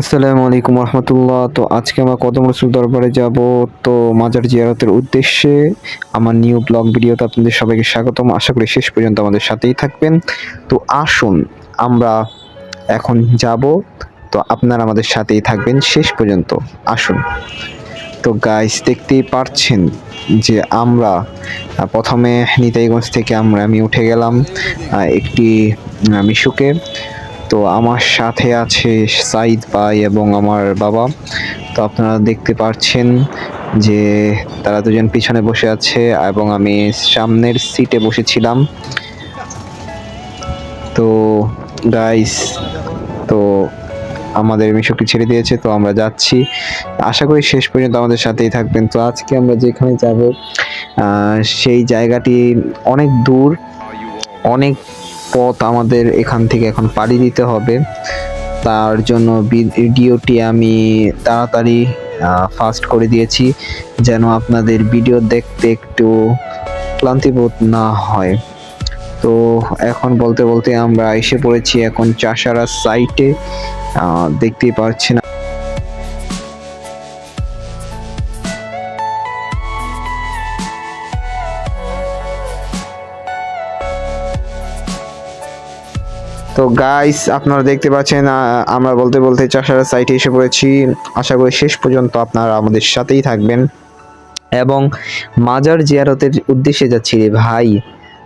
আসসালামু আলাইকুম রহমতুল্লাহ তো আজকে আমরা কদম রসুল দরবারে যাব। তো মাজার জিয়ারতের উদ্দেশ্যে আমার নিউ ব্লগ ভিডিওতে আপনাদের সবাইকে স্বাগতম। আশা করি শেষ পর্যন্ত আমাদের সাথেই থাকবেন। তো আসুন, আমরা এখন যাব। তো আপনারা আমাদের সাথেই থাকবেন শেষ পর্যন্ত। আসুন। তো গাইস দেখতেই পারছেন যে আমরা প্রথমে নিতাইগঞ্জ থেকে আমরা আমি উঠে গেলাম একটি মিশুকে। তো আমার সাথে আছে সাইদ ভাই এবং আমার বাবা। তো আপনারা দেখতে পাচ্ছেন যে তারা দুজন পিছনে বসে আছে এবং আমি সামনের সিটে বসেছিলাম। তো গাইস তো আমাদের মিশকটি ছেড়ে দিয়েছে, তো আমরা যাচ্ছি। আশা করি শেষ পর্যন্ত আমাদের সাথেই থাকবেন। তো আজকে আমরা যেখানে যাব সেই জায়গাটি অনেক দূর, অনেক পথ আমাদের এখান থেকে এখন পাড়ি দিতে হবে। তার জন্য ভিডিওটি আমি তাড়াতাড়ি ফাস্ট করে দিয়েছি যেন আপনাদের ভিডিও দেখতে একটু ক্লান্তিবোধ না হয়। তো এখন বলতে বলতে আমরা এসে পড়েছি এখন চাষারা সাইটে দেখতেই পাচ্ছেন তো গাইস আপনারা দেখতে পাচ্ছেন আমরা বলতে বলতে চাষারা সাইটে এসে পড়েছি। আশা করি শেষ পর্যন্ত আপনারা আমাদের সাথেই থাকবেন। এবং মাজার জিয়ারতের উদ্দেশ্যে যাচ্ছি রে ভাই।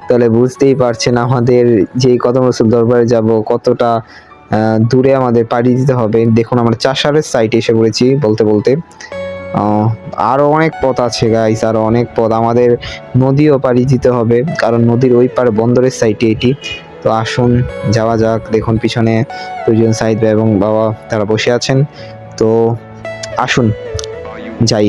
তাহলে বুঝতেই পারছেন, আমাদের যে কদম রসুল দরবারে যাব, কতটা দূরে আমাদের পাড়ি দিতে হবে। দেখুন, আমরা চাষারের সাইটে এসে পড়েছি বলতে বলতে। আরও অনেক পথ আছে গাইস আরও অনেক পথ। আমাদের নদীও পাড়ি দিতে হবে, কারণ নদীর ওই পার বন্দরের সাইটে এটি। তো আসুন, যাওয়া যাক, দেখুন পিছনে দুজন সাইদ ভাই এবং বাবা তারা বসে আছেন। তো আসুন, যাই।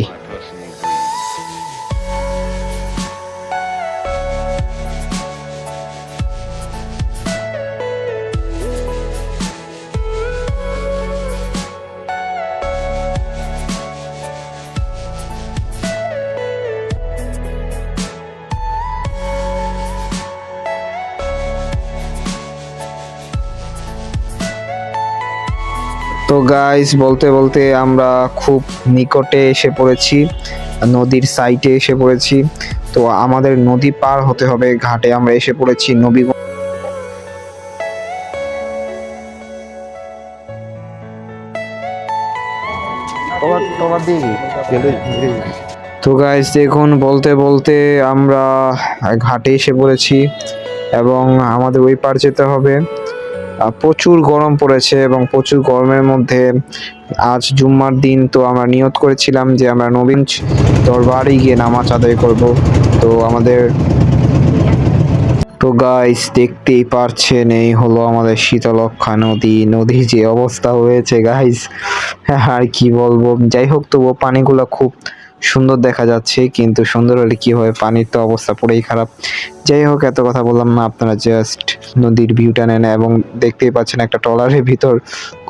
গাইস বলতে বলতে আমরা খুব নিকটে এসে পড়েছি নদীর সাইটে এসে পড়েছি। তো আমাদের নদী পার হতে হবে ঘাটে আমরা এসে পড়েছি নবী তো গাইস দেখুন বলতে বলতে আমরা ঘাটে এসে পড়েছি এবং আমাদের ওই পার যেতে হবে। প্রচুর গরম পড়েছে এবং প্রচুর গরমের মধ্যে আজ জুম্মার দিন তো আমরা নিয়ত করেছিলাম যে আমরা নবীন দরবারে গিয়ে নামাজ আদায় করব। তো আমাদের তো গাইস দেখতেই পারছেন, এই হলো আমাদের শীতলক্ষা নদী। নদীর যে অবস্থা হয়েছে গাইস আর কি বলব? যাই হোক, তবুও পানিগুলো খুব সুন্দর দেখা যাচ্ছে, কিন্তু সুন্দর হলে কি হয়? পানির তো অবস্থা পুরোই খারাপ। যাই হোক, এত কথা বললাম না, আপনারা জাস্ট নদীর ভিউটা নেন এবং দেখতেই পাচ্ছেন একটা ট্রলারের ভিতর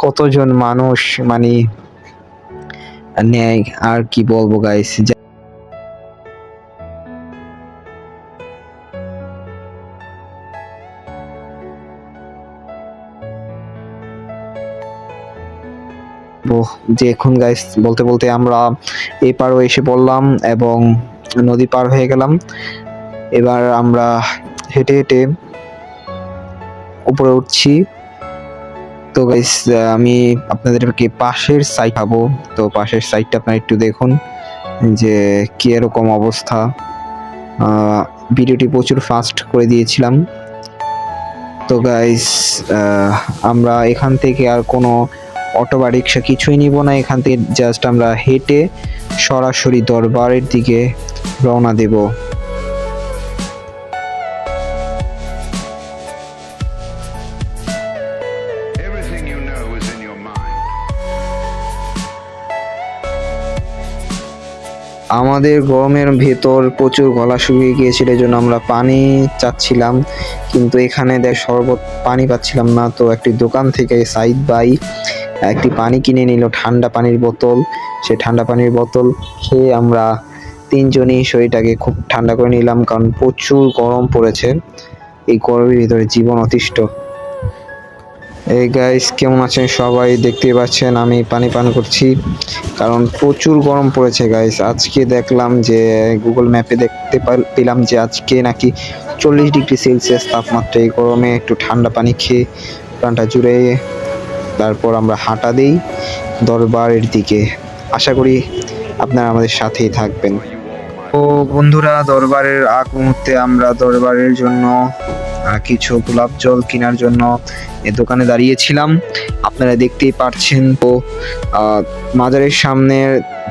কতজন মানুষ মানে নেয়, আর কি বলব গাইস যে এখন গাইস বলতে বলতে আমরা এই পারও এসে পড়লাম এবং নদী পার হয়ে গেলাম। এবার আমরা হেঁটে হেঁটে উপরে উঠছি। তো গাইস আমি আপনাদেরকে পাশের সাইড পাবো। তো পাশের সাইডটা আপনারা একটু দেখুন যে কি এরকম অবস্থা। ভিডিওটি প্রচুর ফাস্ট করে দিয়েছিলাম। তো গাইস আমরা এখান থেকে আর কোনো অটো বা রিক্সা কিছুই নিব না। এখান থেকে জাস্ট আমরা হেঁটে সরাসরি দরবারের দিকে রওনা দেব. আমাদের গরমের ভেতর প্রচুর গলা শুকিয়ে গিয়েছিল এই জন্য আমরা পানি চাচ্ছিলাম। কিন্তু এখানে দেখ শরবত পানি পাচ্ছিলাম না তো একটি দোকান থেকে সাইদ ভাই একটি পানি কিনে নিল, ঠান্ডা পানির বোতল। সে ঠান্ডা পানির বোতল খেয়ে আমরা তিনজনই শরীরটাকে খুব ঠান্ডা করে নিলাম, কারণ প্রচুর গরম পড়েছে। এই গরমের ভিতরে জীবন অতিষ্ঠ। এই গাইস কেমন আছেন সবাই? দেখতে পাচ্ছেন, আমি পানি পান করছি, কারণ প্রচুর গরম পড়েছে গাইস আজকে দেখলাম যে গুগল ম্যাপে দেখতে পেলাম যে আজকে নাকি চল্লিশ ডিগ্রি সেলসিয়াস তাপমাত্রা এই গরমে একটু ঠান্ডা পানি খেয়ে প্রাণটা জুড়ে তারপর আমরা হাঁটা দিই দরবারের দিকে। আশা করি আপনারা আমাদের সাথেই থাকবেন। ও বন্ধুরা, দরবারের আগ মুহূর্তে আমরা দরবারের জন্য কিছু গোলাপ জল কেনার জন্য এ দোকানে দাঁড়িয়েছিলাম। আপনারা দেখতেই পাচ্ছেন তো মাজারের সামনে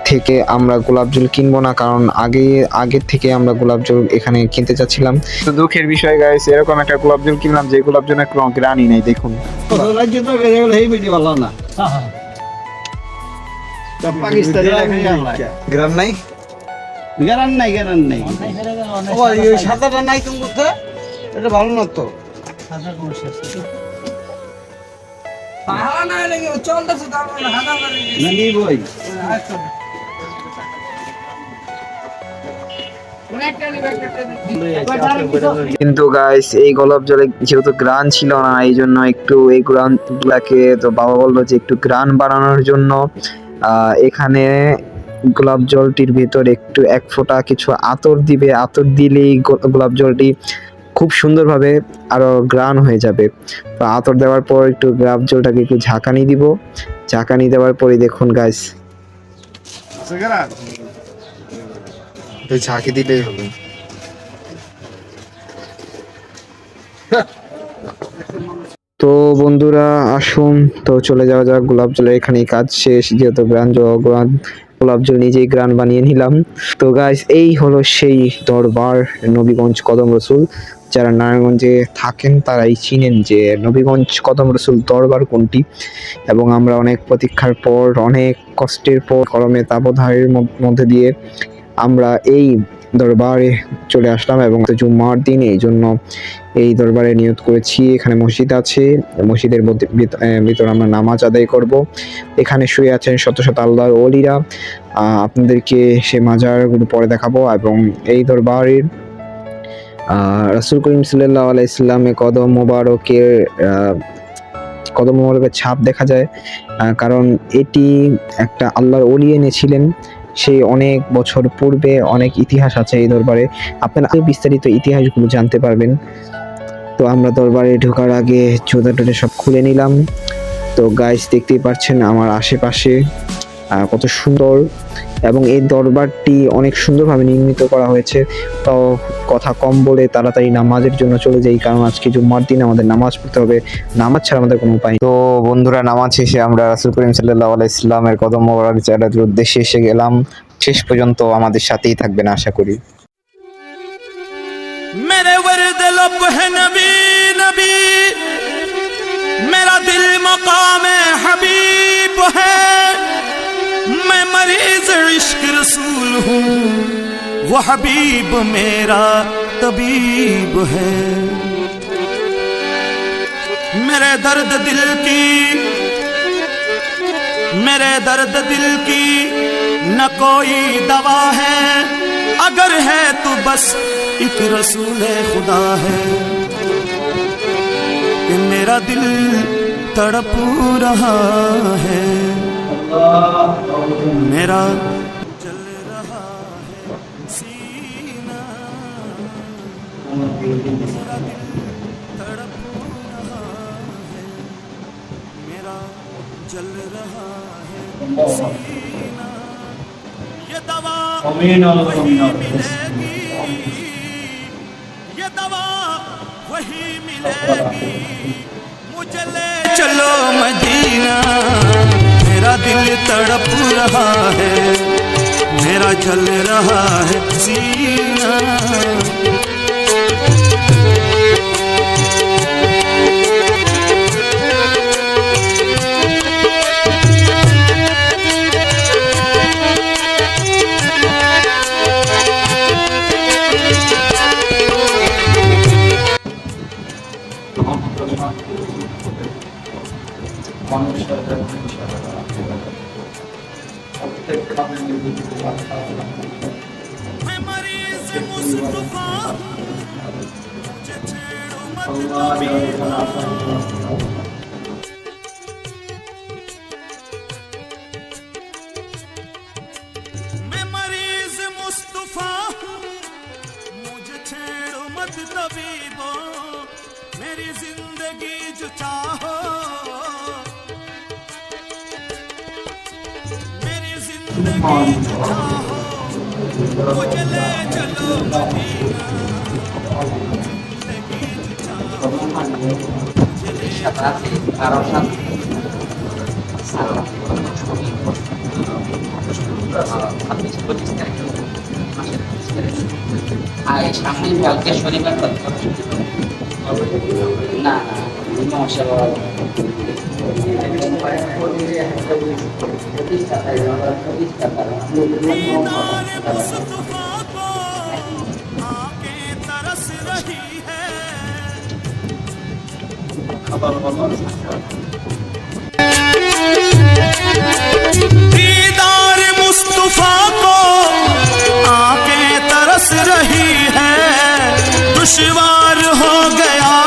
থেকে আমরা গোলাপ জল কিনবো না কারণ আগে আগের থেকে আমরা গোলাপ জল এখানে কিনতে চাচ্ছিলাম। তো দুঃখের বিষয় গাইছে এরকম একটা গোলাপ জল কিনলাম যে গোলাপ জল একটু গ্রানই নাই দেখুন। রাজ্য তো গেলে এই বেটি ভালো না পাকিস্তানি গ্রান নাই গ্যারান নাই। ও এই সাদাটা নাই তুমি এটা ভালো না তো। কিন্তু গাইস এই গোলাপ জলে যেহেতু গ্রান ছিল না এই জন্য একটু এই গ্রান গুলাকে তো বাবা বলল যে একটু গ্রান বাড়ানোর জন্য এখানে গোলাপ জলটির ভিতর একটু এক ফোঁটা কিছু আতর দিবে। আতর দিলেই গোলাপ জলটি খুব সুন্দরভাবে আরও গ্রান হয়ে যাবে। তো আতর দেওয়ার পর একটু গ্রাফ জলটাকে একটু ঝাঁকানি দিব। ঝাঁকানি দেওয়ার পরে দেখুন গাছ ঝাঁকি দিলেই হবে। তো বন্ধুরা, আসুন। তো চলে যাওয়া যাক, গোলাপ জলের এখানে কাজ শেষ। যেহেতু গ্রান গোলাপ জল নিজেই গ্রান বানিয়ে নিলাম। তো গাইস এই হলো সেই দরবার নবীগঞ্জ কদম রসুল। যারা নারায়ণগঞ্জে থাকেন, তারাই চিনেন যে নবীগঞ্জ কদম রসুল দরবার কোনটি। এবং আমরা অনেক প্রতীক্ষার পর, অনেক কষ্টের পর, গরমে তাপধারের মধ্যে দিয়ে আমরা এই দরবারে চলে আসলাম এবং জুম্মার দিন এই জন্য এই দরবারে নিয়ত করেছি। এখানে মসজিদ আছে মসজিদের ভিতর আমরা নামাজ আদায় করব। এখানে শুয়ে আছেন শত শত আল্লাহর আহ, আপনাদেরকে সে মাজারগুলো পরে দেখাবো এবং এই দরবারের রাসুল করিম সাল্লাহ আলাইসাল্লামে কদম মোবারকের কদম মোবারকের ছাপ দেখা যায়। কারণ এটি একটা আল্লাহর ওলি এনেছিলেন। সেই অনেক বছর পূর্বে অনেক ইতিহাস আছে এই দরবারে। আপনারা বিস্তারিত ইতিহাসগুলো জানতে পারবেন। তো আমরা দরবারে ঢোকার আগে জোদা টোটে সব খুলে নিলাম। তো গাইস দেখতেই পাচ্ছেন আমার আশেপাশে কত সুন্দর এবং এই দরবারটি অনেক সুন্দরভাবে নির্মিত করা হয়েছে। তো কথা কম বলে তাড়াতাড়ি নামাজের জন্য চলে যাই কারণ আজকে জুম্মার দিন আমাদের নামাজ পড়তে হবে। নামাজ ছাড়া আমাদের কোনো উপায় তো বন্ধুরা নামাজ শেষে আমরা রাসুল করিম সাল্লাহ ইসলামের কদম মোবারক উদ্দেশ্যে এসে গেলাম। শেষ পর্যন্ত আমাদের সাথেই থাকবেন আশা করি। گریز عشق رسول ہوں، وہ حبیب میرا طبیب ہے۔ میرے درد دل کی، میرے درد دل کی نہ کوئی دوا ہے۔ اگر ہے تو بس ایک رسول خدا ہے۔ کہ میرا دل تڑپ رہا ہے۔ میرا چل رہا ہے سینا میرا دل تڑپ رہا ہے میرا چل رہا ہے سینا یہ دوا وہی ملے گی یہ دوا وہی ملے گی مجھے لے چلو مدینہ۔ میرا دل تڑپ رہا ہے میرا جل رہا ہے سینہ۔ میں مریض مصطفیٰ مجھے چھیڑو مت طبیبو میری زندگی جو چاہو۔ সাথে কারও সাথে ছাব্বিশ পঁচিশ তারিখ মাসের পঁচিশ তারিখ আর সামনে না না। دیدار مصطفیٰ کو آنکھیں ترس رہی ہے دشوار ہو گیا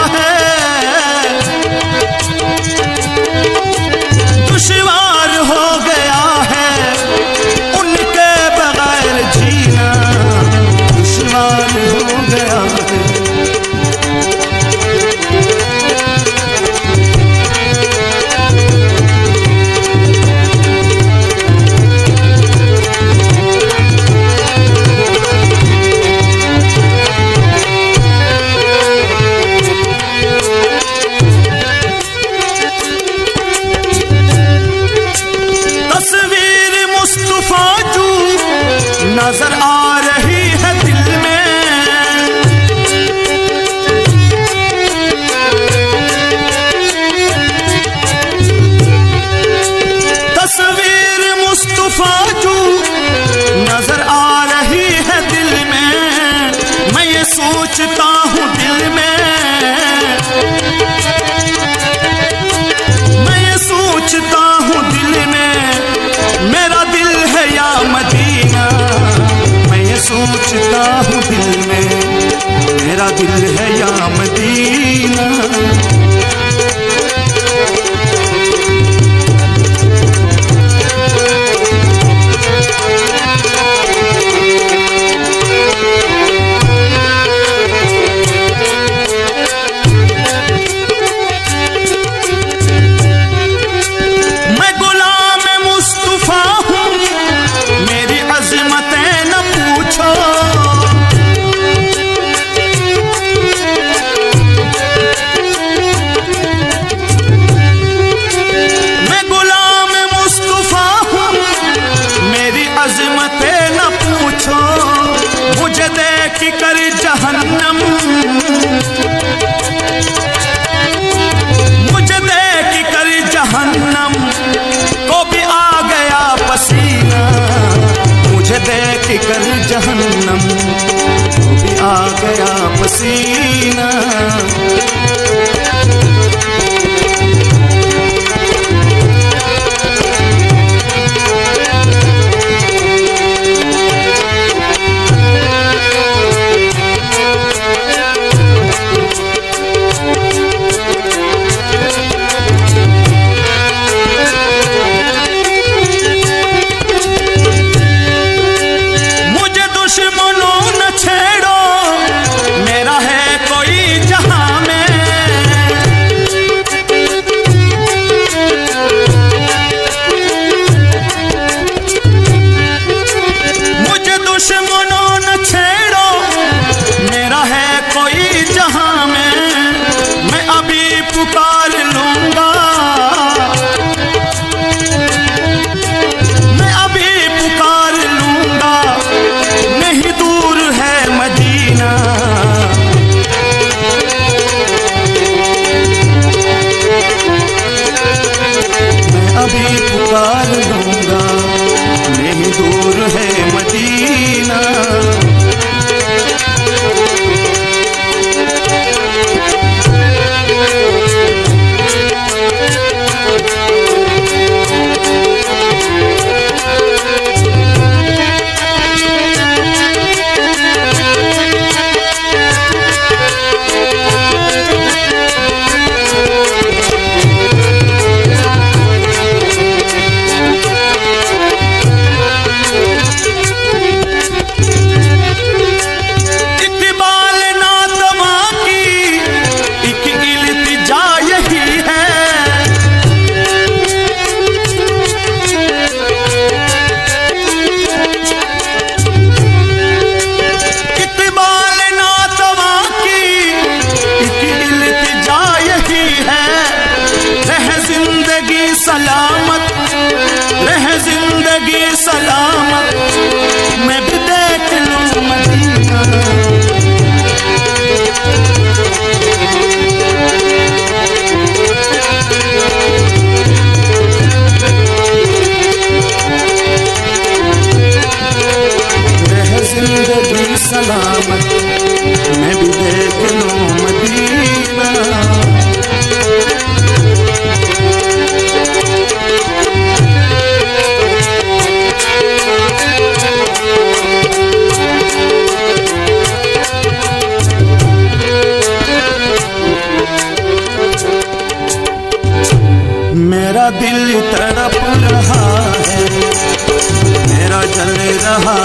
dil heyam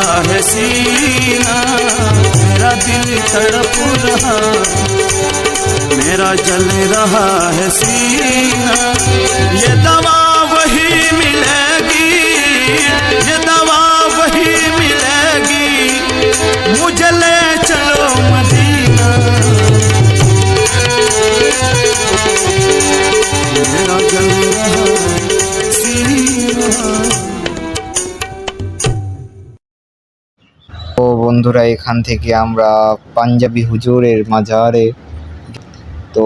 ہے سینہ میرا دل تڑپ رہا۔ میرا جل رہا ہے سینہ یہ دوا وہی ملے گی، یہ دوا وہی ملے گی۔ مجھے لے বন্ধুরা, এখান থেকে আমরা পাঞ্জাবি হুজুরের মাজারে। তো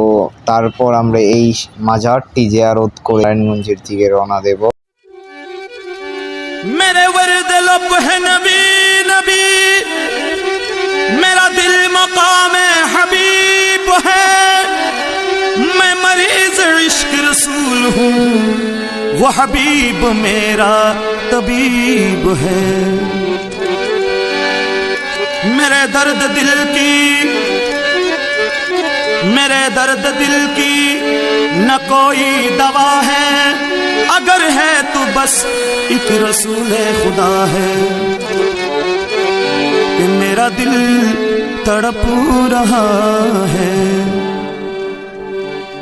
তারপর আমরা এই মাজারটি যে করে নারায়ণগঞ্জের দিকে রওনা দেব। মেরে মেরা দিল মকাম হাবিব হে। মে ওয়া হাবিব মেরা তাবিব হে। میرے درد دل کی، میرے درد دل کی نہ کوئی دوا ہے۔ اگر ہے تو بس ایک رسول خدا ہے۔ کہ میرا دل تڑپ رہا ہے۔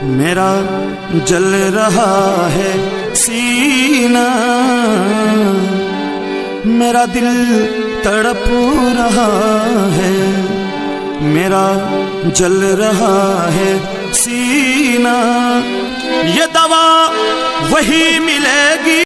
میرا جل رہا ہے سینہ۔ میرا دل تڑپ رہا ہے میرا جل رہا ہے سینہ یہ دوا وہی ملے گی۔